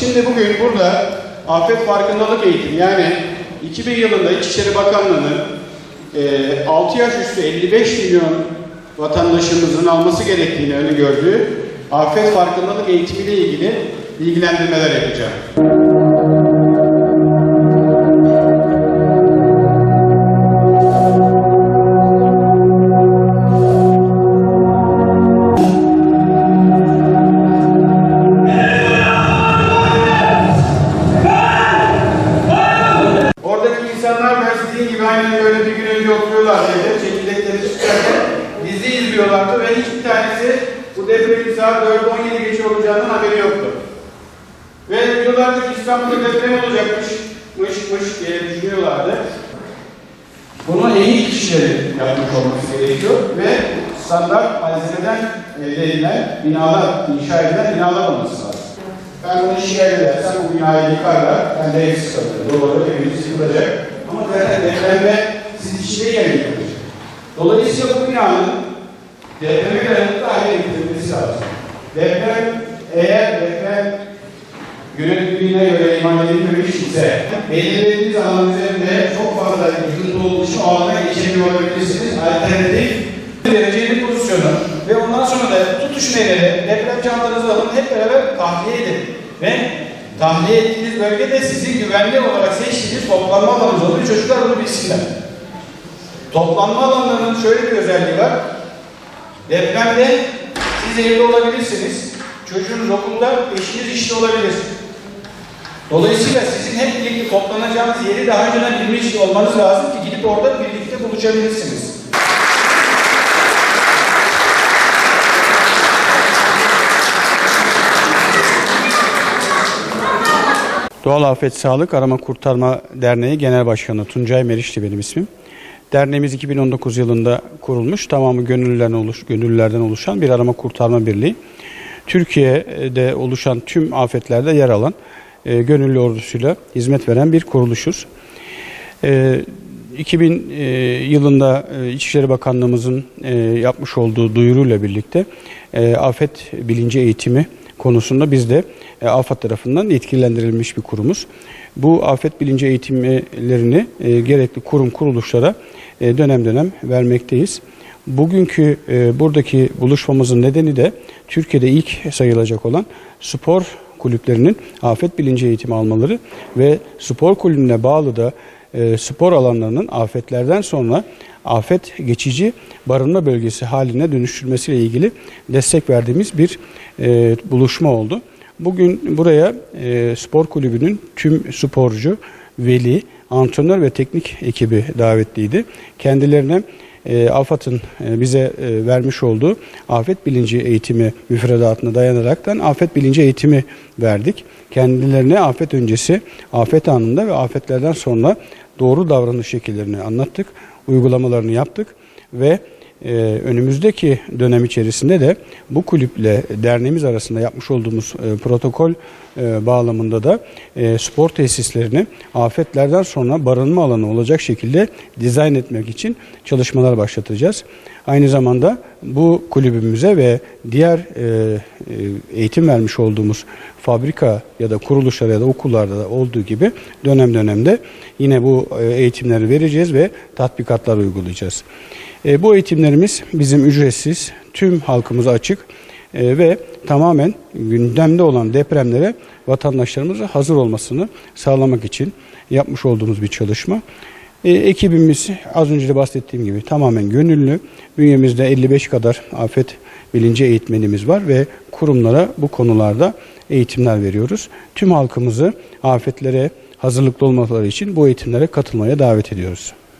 Şimdi bugün burada afet farkındalık eğitimi yani 2000 yılında İçişleri Bakanlığı'nın e, 6 yaş üstü 55 milyon vatandaşımızın alması gerektiğini öngördüğü afet farkındalık eğitimiyle ilgili bilgilendirmeler yapacağım. Aynen böyle bir gün önce oturuyorlardı evde, çekirdekleri tutarken dizi izliyorlardı ve hiçbir tanesi bu depremin saat 4-17 geçe olacağından haberi yoktu. Ve diyorlardı ki İstanbul'da deprem olacakmış, mış mış diye düşünüyorlardı. Bunu iyi kişilerin yapmış olması gerekiyor ve standart malzemeden elde edilen binalar, inşa edilen binalar olması lazım. Ben bunu şikayet edersem bu binayı yıkarlar, ben de evsiz kalırım. Doğru, evimiz yıkılacak. Ama zaten depremde siz içinde yer yıkılacak. Dolayısıyla bu binanın depreme dayanıklı hale getirilmesi lazım. Deprem, eğer deprem yönetmeliğine göre iman edilmemiş ise belirlediğiniz alan üzerinde çok fazla yıkıntı olduğu için o alana geçemiyor olabilirsiniz. Alternatif dereceli pozisyonu ve ondan sonra da tutuş neleri, deprem çantanızı alın hep beraber tahliye edin. Ve tahliye ettiğiniz bölgede sizin güvenli olarak seçtiğiniz toplanma alanınız oluyor. Çocuklar bunu bilsinler. Toplanma alanlarının şöyle bir özelliği var. Depremde siz evde olabilirsiniz. Çocuğunuz okulda, eşiniz işte olabilir. Dolayısıyla sizin hep birlikte toplanacağınız yeri daha önceden bilmiş olmanız lazım ki gidip orada birlikte buluşabilirsiniz. Doğal Afet Sağlık Arama Kurtarma Derneği Genel Başkanı Tuncay Meriç'ti benim ismim. Derneğimiz 2019 yılında kurulmuş. Tamamı gönüllülerden, oluş, gönüllülerden oluşan bir arama kurtarma birliği. Türkiye'de oluşan tüm afetlerde yer alan e, gönüllü ordusuyla hizmet veren bir kuruluşuz. E, 2000 e, yılında e, İçişleri Bakanlığımızın e, yapmış olduğu duyuruyla birlikte e, afet bilinci eğitimi konusunda biz de e, AFAD tarafından etkilendirilmiş bir kurumuz. Bu afet bilinci eğitimlerini e, gerekli kurum kuruluşlara e, dönem dönem vermekteyiz. Bugünkü e, buradaki buluşmamızın nedeni de Türkiye'de ilk sayılacak olan spor kulüplerinin afet bilinci eğitimi almaları ve spor kulübüne bağlı da e, spor alanlarının afetlerden sonra afet geçici barınma bölgesi haline dönüştürmesiyle ilgili destek verdiğimiz bir e, buluşma oldu. Bugün buraya e, spor kulübünün tüm sporcu, veli, antrenör ve teknik ekibi davetliydi. Kendilerine e, AFAD'ın e, bize e, vermiş olduğu afet bilinci eğitimi müfredatına dayanaraktan afet bilinci eğitimi verdik. Kendilerine afet öncesi, afet anında ve afetlerden sonra doğru davranış şekillerini anlattık, uygulamalarını yaptık ve e, önümüzdeki dönem içerisinde de bu kulüple derneğimiz arasında yapmış olduğumuz e, protokol e, bağlamında da e, spor tesislerini afetlerden sonra barınma alanı olacak şekilde dizayn etmek için çalışmalar başlatacağız. Aynı zamanda bu kulübümüze ve diğer e, e, eğitim vermiş olduğumuz fabrika ya da kuruluşlara ya da okullarda da olduğu gibi dönem dönemde yine bu e, eğitimleri vereceğiz ve tatbikatlar uygulayacağız. E, bu eğitimlerimiz bizim ücretsiz, tüm halkımıza açık e, ve tamamen gündemde olan depremlere vatandaşlarımıza hazır olmasını sağlamak için yapmış olduğumuz bir çalışma. E, ekibimiz az önce de bahsettiğim gibi tamamen gönüllü. Bünyemizde 55 kadar afet bilinci eğitmenimiz var ve kurumlara bu konularda eğitimler veriyoruz. Tüm halkımızı afetlere hazırlıklı olmaları için bu eğitimlere katılmaya davet ediyoruz.